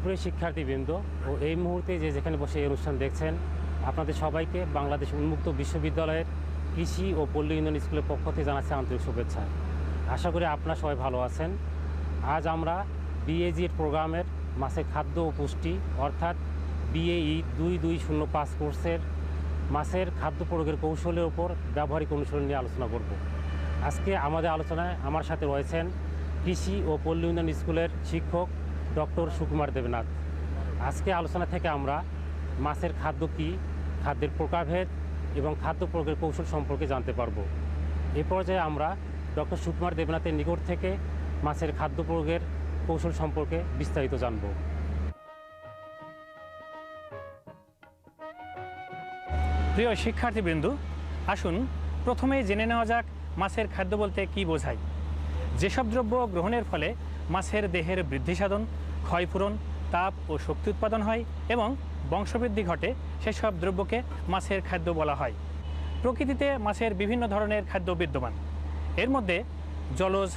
সুপ্রিয় শিক্ষার্থীবৃন্দ ও এই মুহূর্তে যে যেখানে বসে এই অনুষ্ঠান দেখছেন, আপনাদের সবাইকে বাংলাদেশ উন্মুক্ত বিশ্ববিদ্যালয়ের কৃষি ও পল্লী উন্নয়ন স্কুলের পক্ষ থেকে জানাচ্ছি আন্তরিক শুভেচ্ছা। আশা করি আপনারা সবাই ভালো আছেন। আজ আমরা বিএজি প্রোগ্রামের মাসে খাদ্য ও পুষ্টি অর্থাৎ বিএই দুই দুই শূন্য পাঁচ কোর্সের মাছের খাদ্য প্রয়োগের কৌশলের ওপর ব্যবহারিক অনুশীলন নিয়ে আলোচনা করব। আজকে আমাদের আলোচনায় আমার সাথে রয়েছেন কৃষি ও পল্লী উন্নয়ন স্কুলের শিক্ষক ডক্টর সুকুমার দেবনাথ। আজকে আলোচনা থেকে আমরা মাছের খাদ্য কী, খাদ্যের প্রকারভেদ এবং খাদ্য প্রয়োগের কৌশল সম্পর্কে জানতে পারব। এ পর্যায়ে আমরা ডক্টর সুকুমার দেবনাথের নিকট থেকে মাছের খাদ্য প্রয়োগের কৌশল সম্পর্কে বিস্তারিত জানব। প্রিয় শিক্ষার্থীবৃন্দ, আসুন প্রথমেই জেনে নেওয়া যাক মাছের খাদ্য বলতে কী বোঝায়। যেসব দ্রব্য গ্রহণের ফলে মাছের দেহের বৃদ্ধি সাধন ক্ষয়পূরণ, তাপ ও শক্তি উৎপাদন হয় এবং বংশবৃদ্ধি ঘটে। সেসব দ্রব্যকে মাছের খাদ্য বলা হয়। প্রকৃতিতে মাছের বিভিন্ন ধরনের খাদ্য বিদ্যমান। এর মধ্যে জলজ,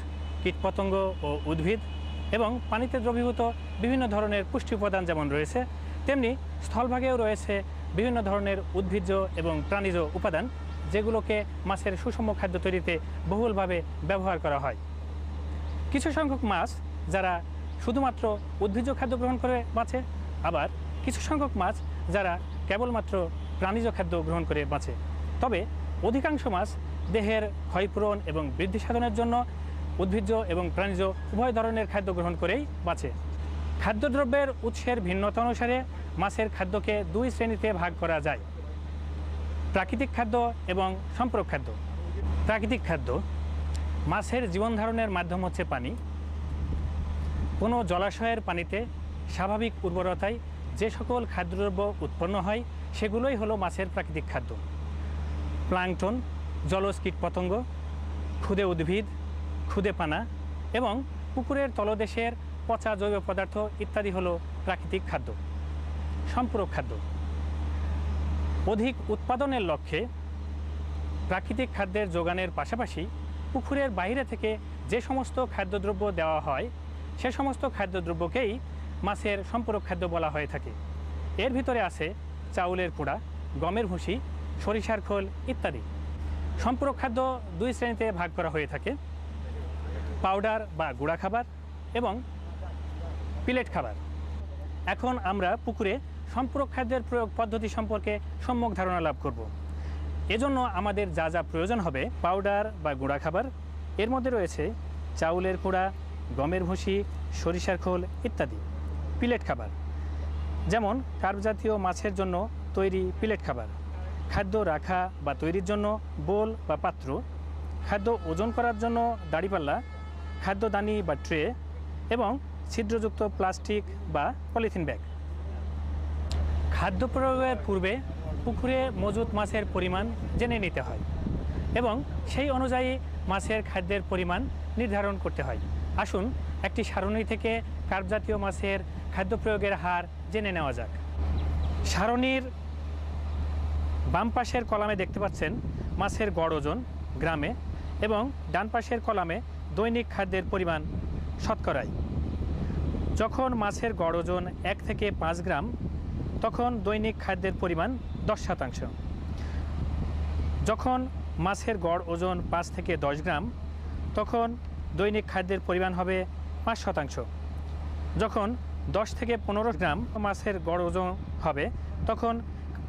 কীটপতঙ্গ ও উদ্ভিদ এবং পানিতে দ্রবীভূত বিভিন্ন ধরনের পুষ্টি উপাদান যেমন রয়েছে, তেমনি স্থলভাগেও রয়েছে বিভিন্ন ধরনের উদ্ভিজ্জ এবং প্রাণীজ উপাদান, যেগুলোকে মাছের সুষম খাদ্য তৈরিতে বহুলভাবে ব্যবহার করা হয়। কিছু সংখ্যক মাছ যারা শুধুমাত্র উদ্ভিজ্জ খাদ্য গ্রহণ করে বাঁচে, আবার কিছু সংখ্যক মাছ যারা কেবলমাত্র প্রাণীজ খাদ্য গ্রহণ করে বাঁচে। তবে অধিকাংশ মাছ দেহের ক্ষয়পূরণ এবং বৃদ্ধি সাধনের জন্য উদ্ভিজ্জ এবং প্রাণীজ উভয় ধরনের খাদ্য গ্রহণ করেই বাঁচে। খাদ্যদ্রব্যের উৎসের ভিন্নতা অনুসারে মাছের খাদ্যকে দুই শ্রেণীতে ভাগ করা যায়। প্রাকৃতিক খাদ্য এবং সম্পূরক খাদ্য। প্রাকৃতিক খাদ্য মাছের জীবন ধারণের মাধ্যম হচ্ছে পানি। কোনো জলাশয়ের পানিতে স্বাভাবিক উর্বরতায় যে সকল খাদ্যদ্রব্য উৎপন্ন হয়, সেগুলোই হলো মাছের প্রাকৃতিক খাদ্য। প্লাংটন, জলজ কীটপতঙ্গ, ক্ষুদে উদ্ভিদ, ক্ষুদে পানা এবং পুকুরের তলদেশের পচা জৈব পদার্থ ইত্যাদি হলো প্রাকৃতিক খাদ্য, সম্পূরক খাদ্য। অধিক উৎপাদনের লক্ষ্যে প্রাকৃতিক খাদ্যের যোগানের পাশাপাশি পুকুরের বাইরে থেকে যে সমস্ত খাদ্যদ্রব্য দেওয়া হয় সে সমস্ত খাদ্যদ্রব্যকেই মাছের সম্পূরক খাদ্য বলা হয়ে থাকে। এর ভিতরে আছে চাউলের কুড়া গমের ভুসি, সরিষার খোল ইত্যাদি। সম্পূরক খাদ্য দুই শ্রেণীতে ভাগ করা হয়ে থাকে। পাউডার বা গুঁড়া খাবার এবং পিলেট খাবার। এখন আমরা পুকুরে সম্পূরক খাদ্যের প্রয়োগ পদ্ধতি সম্পর্কে সম্যক ধারণা লাভ করব। এজন্য আমাদের যা যা প্রয়োজন হবে, পাউডার বা গুঁড়া খাবার, এর মধ্যে রয়েছে চাউলের কুড়া গমের ভুসি, সরিষার খোল ইত্যাদি, পিলেট খাবার। যেমন কার্ব জাতীয় মাছের জন্য তৈরি পিলেট খাবার, খাদ্য রাখা বা তৈরির জন্য বোল বা পাত্র, খাদ্য ওজন করার জন্য দাড়িপাল্লা, খাদ্যদানি বা ট্রে এবং ছিদ্রযুক্ত প্লাস্টিক বা পলিথিন ব্যাগ। খাদ্য প্রয়োগের পূর্বে পুকুরে মজুত মাছের পরিমাণ জেনে নিতে হয় এবং সেই অনুযায়ী মাছের খাদ্যের পরিমাণ নির্ধারণ করতে হয়। আসুন, একটি সারণী থেকে কার্ব জাতীয় মাছের খাদ্য প্রয়োগের হার জেনে নেওয়া যাক। সারণীর বাম পাশের কলামে দেখতে পাচ্ছেন মাছের গড় ওজন, গ্রামে, এবং ডান পাশের কলামে দৈনিক খাদ্যের পরিমাণ শতকরায় যখন মাছের গড় ওজন এক থেকে পাঁচ গ্রাম, তখন দৈনিক খাদ্যের পরিমাণ দশ শতাংশ। যখন মাছের গড় ওজন পাঁচ থেকে দশ গ্রাম, তখন দৈনিক খাদ্যের পরিমাণ হবে পাঁচ শতাংশ। যখন দশ থেকে পনেরো গ্রাম মাছের গড় ওজন হবে, তখন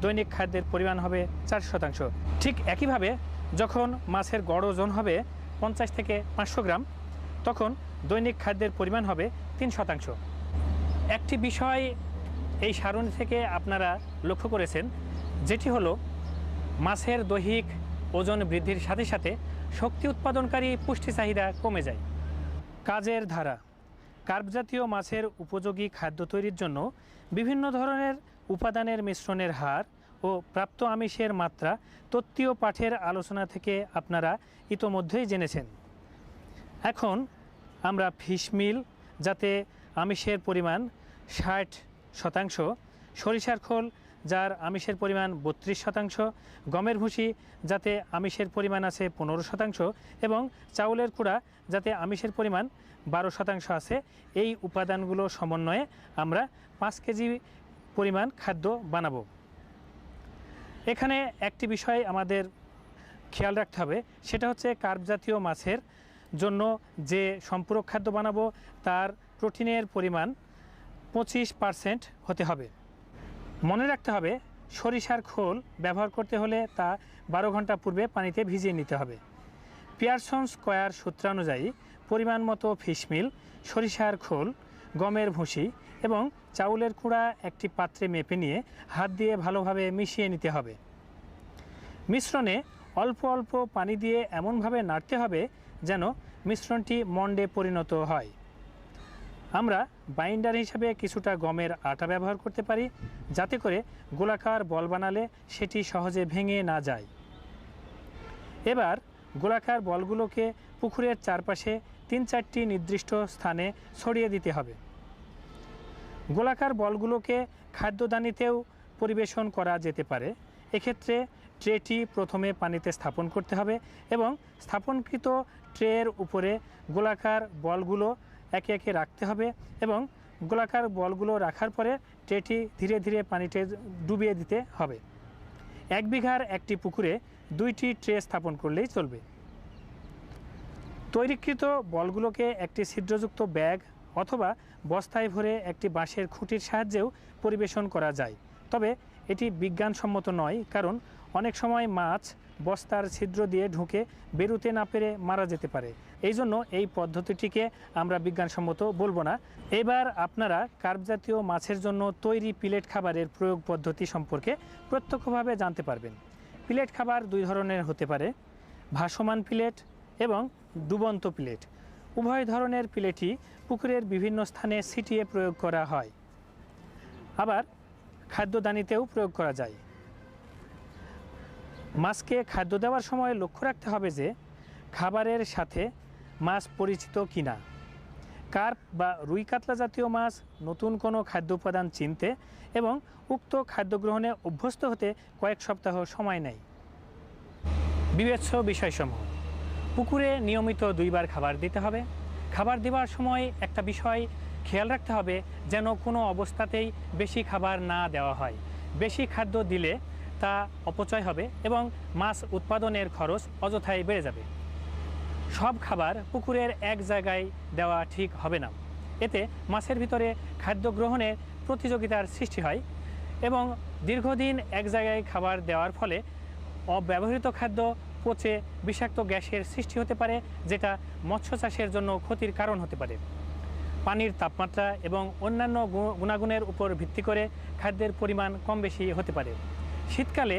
দৈনিক খাদ্যের পরিমাণ হবে চার শতাংশ। ঠিক একইভাবে যখন মাছের গড় ওজন হবে পঞ্চাশ থেকে পাঁচশো গ্রাম, তখন দৈনিক খাদ্যের পরিমাণ হবে তিন শতাংশ। একটি বিষয় এই সারণী থেকে আপনারা লক্ষ্য করেছেন, যেটি হলো মাছের দৈহিক ওজন বৃদ্ধির সাথে সাথে শক্তি উৎপাদনকারী পুষ্টি চাহিদা কমে যায়। কাজের ধারা। কার্ব জাতীয় মাছের উপযোগী খাদ্য তৈরির জন্য বিভিন্ন ধরনের উপাদানের মিশ্রণের হার ও প্রাপ্ত আমিষের মাত্রা তত্ত্বীয় পাঠের আলোচনা থেকে আপনারা ইতোমধ্যেই জেনেছেন। এখন আমরা ফিশমিল যাতে আমিষের পরিমাণ ষাট শতাংশ, সরিষার খোল যার আমিষের পরিমাণ বত্রিশ শতাংশ, গমের ভুসি যাতে আমিষের পরিমাণ আছে পনেরো শতাংশ এবং চাউলের কুড়া যাতে আমিষের পরিমাণ বারো শতাংশ আছে, এই উপাদানগুলো সমন্বয়ে আমরা পাঁচ কেজি পরিমাণ খাদ্য বানাবো। এখানে একটি বিষয় আমাদের খেয়াল রাখতে হবে, সেটা হচ্ছে কার্ব জাতীয় মাছের জন্য যে সম্পূরক খাদ্য বানাবো, তার প্রোটিনের পরিমাণ পঁচিশ পারসেন্ট হতে হবে। মনে রাখতে হবে, সরিষার খোল ব্যবহার করতে হলে তা বারো ঘণ্টা পূর্বে পানিতে ভিজিয়ে নিতে হবে। পিয়ারসন স্কোয়ার সূত্রানুযায়ী পরিমাণ মতো ফিশমিল সরিষার খোল, গমের ভুসি এবং চাউলের কুড়া একটি পাত্রে মেপে নিয়ে হাত দিয়ে ভালোভাবে মিশিয়ে নিতে হবে। মিশ্রণে অল্প অল্প পানি দিয়ে এমনভাবে নাড়তে হবে যেন মিশ্রণটি মন্ডে পরিণত হয়। আমরা বাইন্ডার হিসাবে কিছুটা গমের আটা ব্যবহার করতে পারি, যাতে করে গোলাকার বল বানালে সেটি সহজে ভেঙে না যায়। এবার গোলাকার বলগুলোকে পুকুরের চারপাশে তিন চারটি নির্দিষ্ট স্থানে ছড়িয়ে দিতে হবে। গোলাকার বলগুলোকে খাদ্যদানিতেও পরিবেশন করা যেতে পারে। এক্ষেত্রে ট্রেটি প্রথমে পানিতে স্থাপন করতে হবে এবং স্থাপনকৃত ট্রের উপরে গোলাকার বলগুলো একে একে রাখতে হবে এবং গোলাকার বলগুলো রাখার পরে ট্রেটি ধীরে ধীরে পানিতে ডুবিয়ে দিতে হবে। এক বিঘার একটি পুকুরে দুইটি ট্রে স্থাপন করলেই চলবে। তৈরিকৃত বলগুলোকে একটি ছিদ্রযুক্ত ব্যাগ অথবা বস্তায় ভরে একটি বাঁশের খুঁটির সাহায্যেও পরিবেশন করা যায়। তবে এটি বিজ্ঞানসম্মত নয়, কারণ অনেক সময় মাছ বস্তার ছিদ্র দিয়ে ঢুকে বেরুতে না পেরে মারা যেতে পারে। এই জন্য এই পদ্ধতিটিকে আমরা বিজ্ঞানসম্মত বলব না। এবার আপনারা কার্ব জাতীয় মাছের জন্য তৈরি পিলেট খাবারের প্রয়োগ পদ্ধতি সম্পর্কে প্রত্যক্ষভাবে জানতে পারবেন। পিলেট খাবার দুই ধরনের হতে পারে, ভাসমান পিলেট এবং ডুবন্ত পিলেট। উভয় ধরনের পিলেটই পুকুরের বিভিন্ন স্থানে ছিটিয়ে প্রয়োগ করা হয়। আবার খাদ্যদানিতেও প্রয়োগ করা যায়। মাছকে খাদ্য দেওয়ার সময় লক্ষ্য রাখতে হবে যে, খাবারের সাথে মাছ পরিচিত কিনা? কার্প বা রুই কাতলা জাতীয় মাছ, নতুন কোনো খাদ্য উপাদান চিনতে এবং উক্ত খাদ্য গ্রহণে অভ্যস্ত হতে কয়েক সপ্তাহ সময় নেয়। বিবেচ্য বিষয়সমূহ। পুকুরে নিয়মিত দুইবার খাবার দিতে হবে। খাবার দেওয়ার সময় একটা বিষয় খেয়াল রাখতে হবে যেন কোনো অবস্থাতেই বেশি খাবার না দেওয়া হয়। বেশি খাদ্য দিলে তা অপচয় হবে এবং মাছ উৎপাদনের খরচ অযথায় বেড়ে যাবে। সব খাবার পুকুরের এক জায়গায় দেওয়া ঠিক হবে না। এতে মাছের ভিতরে খাদ্য গ্রহণের প্রতিযোগিতার সৃষ্টি হয় এবং দীর্ঘদিন এক জায়গায় খাবার দেওয়ার ফলে অব্যবহৃত খাদ্য পচে বিষাক্ত গ্যাসের সৃষ্টি হতে পারে, যেটা মৎস্য চাষের জন্য ক্ষতির কারণ হতে পারে। পানির তাপমাত্রা এবং অন্যান্য গুণাগুণের উপর ভিত্তি করে খাদ্যের পরিমাণ কম বেশি হতে পারে। শীতকালে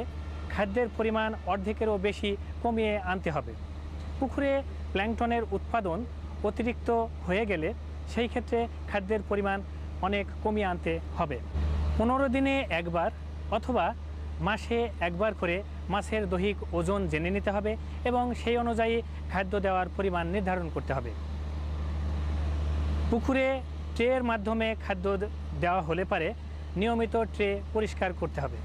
খাদ্যের পরিমাণ অর্ধেকেরও বেশি কমিয়ে আনতে হবে। পুকুরে প্ল্যাংটনের উৎপাদন অতিরিক্ত হয়ে গেলে সেই ক্ষেত্রে খাদ্যের পরিমাণ অনেক কমিয়ে আনতে হবে। পনেরো দিনে একবার অথবা মাসে একবার করে মাছের দৈহিক ওজন জেনে নিতে হবে এবং সেই অনুযায়ী খাদ্য দেওয়ার পরিমাণ নির্ধারণ করতে হবে। পুকুরে ট্রের মাধ্যমে খাদ্য দেওয়া হলে পারে নিয়মিত ট্রে পরিষ্কার করতে হবে।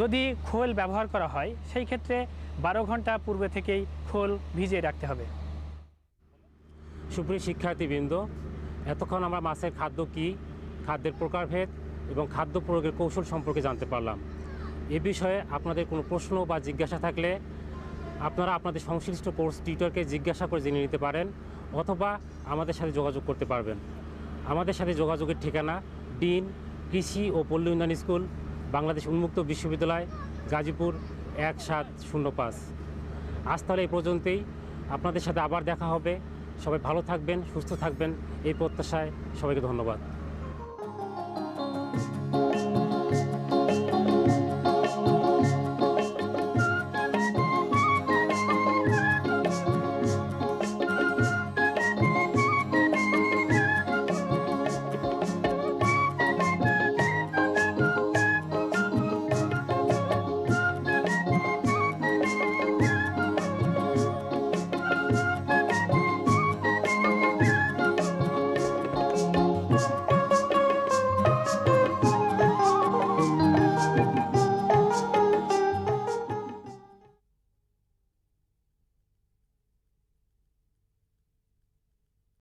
যদি খোল ব্যবহার করা হয়, সেই ক্ষেত্রে বারো ঘণ্টা পূর্বে থেকেই খোল ভিজিয়ে রাখতে হবে। সুপ্রিয় শিক্ষার্থীবৃন্দ, এতক্ষণ আমরা মাছের খাদ্য কী, খাদ্যের প্রকারভেদ এবং খাদ্য প্রয়োগের কৌশল সম্পর্কে জানতে পারলাম। এ বিষয়ে আপনাদের কোনো প্রশ্ন বা জিজ্ঞাসা থাকলে আপনারা আপনাদের সংশ্লিষ্ট কোর্স টিউটরকে জিজ্ঞাসা করে জেনে নিতে পারেন অথবা আমাদের সাথে যোগাযোগ করতে পারবেন। আমাদের সাথে যোগাযোগের ঠিকানা ডিন কৃষি ও পল্লী উন্নয়ন স্কুল বাংলাদেশ উন্মুক্ত বিশ্ববিদ্যালয়, গাজীপুর এক সাত শূন্য পাঁচ আজ তাহলে এই পর্যন্তই। আপনাদের সাথে আবার দেখা হবে। সবাই ভালো থাকবেন, সুস্থ থাকবেন। এই প্রত্যাশায় সবাইকে ধন্যবাদ।